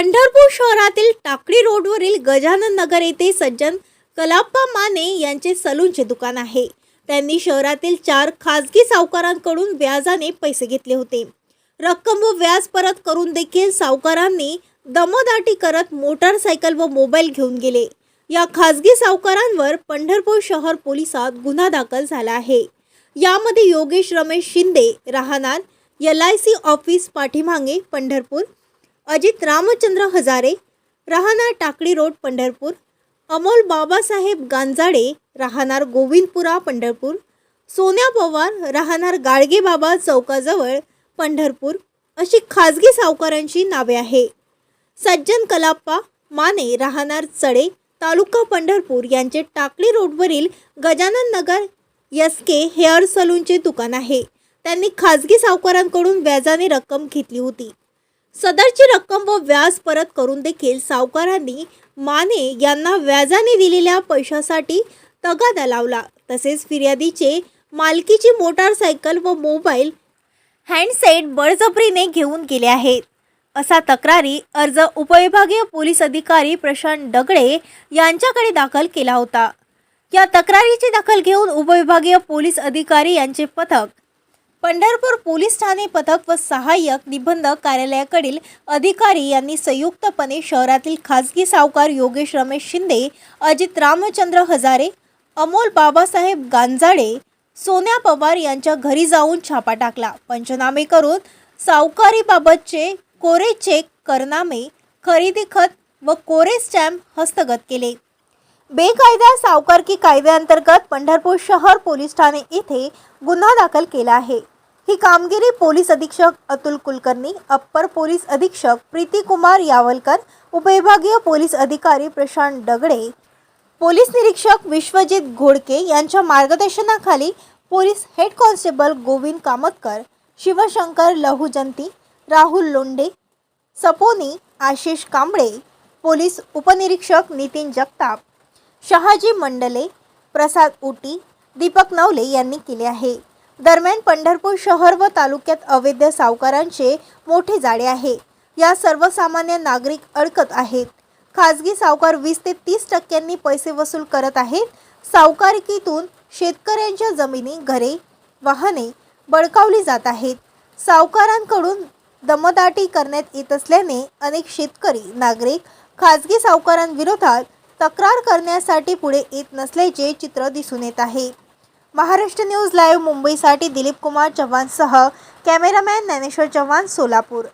पंढरपूर शहरातील टाकळी रोडवरील गजानन नगर येथे सज्जन कलाप्पा माने यांचे सलूनचे दुकान आहे. त्यांनी शहरातील चार खासगी सावकारांकडून व्याजाने पैसे घेतले होते. रक्कम व व्याज परत करून देखील सावकारांनी दमदाटी करत मोटारसायकल व मोबाईल घेऊन गेले. या खासगी सावकारांवर पंढरपूर शहर पोलिसात गुन्हा दाखल झाला आहे. यामध्ये योगेश रमेश शिंदे राहणार एल आय सी ऑफिस पाठीमागे पंढरपूर अजित रामचंद्र हजारे राहणार टाकळी रोड पंढरपूर. अमोल बाबासाहेब गांजाडे राहणार गोविंदपुरा पंढरपूर. सोन्या पवार राहणार गाडगेबाबा चौकाजवळ पंढरपूर. अशी खाजगी सावकारांची नावे आहे. सज्जन कलाप्पा माने राहणार चडे तालुका पंढरपूर यांचे टाकळी रोडवरील Gajanan Nagar S K hair सलूनचे दुकान आहे. त्यांनी खाजगी सावकारांकडून व्याजाने रक्कम घेतली होती. सदरची रक्कम व व्याज परत करून देखील सावकारांनी माने यांना व्याजाने दिलेल्या पैशासाठी तगादा लावला. तसेच फिर्यादीचे मालकीची मोटारसायकल व मोबाईल हँडसेट बळजबरीने घेऊन गेले आहेत. असा तक्रारी अर्ज उपविभागीय पोलीस अधिकारी प्रशांत डगडे यांच्याकडे दाखल केला होता. या तक्रारीची दखल घेऊन उपविभागीय पोलीस अधिकारी यांचे पथक पंढरपूर पोलीस ठाणे पथक व सहाय्यक निबंधक कार्यालयाकडील अधिकारी यांनी संयुक्तपणे शहरातील खासगी सावकार योगेश रमेश शिंदे अजित रामचंद्र हजारे अमोल बाबासाहेब गांजाडे सोन्या पवार यांच्या घरी जाऊन छापा टाकला. पंचनामे करून सावकारीबाबतचे कोरे चेक करनामे खरेदी खत व कोरे स्टॅम्प हस्तगत केले. बेकायदा सावकारकी कायद्याअंतर्गत पंढरपूर शहर पोलीस ठाणे येथे गुन्हा दाखल केला आहे. ही कामगिरी पोलीस अधीक्षक अतुल कुलकर्णी अप्पर पोलीस अधीक्षक प्रीती कुमार यावलकर उपविभागीय पोलीस अधिकारी प्रशांत डगडे पोलीस निरीक्षक विश्वजित घोडके यांच्या मार्गदर्शनाखाली police head constable Govind Kamatkar Shivshankar Lahujanti Rahul Londe सपोनी Ashish Kamble police उपनिरीक्षक नितीन जगताप शहाजी मंडले प्रसाद उटी दीपक नवले यांनी केले आहे. दरम्यान पंढरपूर शहर व तालुक्यात अवैध सावकारांचे मोठे जाळे आहे. या सर्वसामान्य नागरिक अडकत आहेत. खाजगी सावकार वीस ते तीस टक्क्यांनी पैसे वसूल करत आहेत. सावकारिकीतून शेतकऱ्यांच्या जमिनी घरे वाहने बळकावली जात आहेत. सावकारांकडून दमदाटी करण्यात येत असल्याने अनेक शेतकरी नागरिक खाजगी सावकारांविरोधात तक्रार करण्यासाठी पुढे येत नसल्याचे चित्र दिसून येत आहे. महाराष्ट्र न्यूज लाईव्ह मुंबईसाठी दिलीप कुमार चव्हाणसह कॅमेरामॅन ज्ञानेश्वर चव्हाण सोलापूर.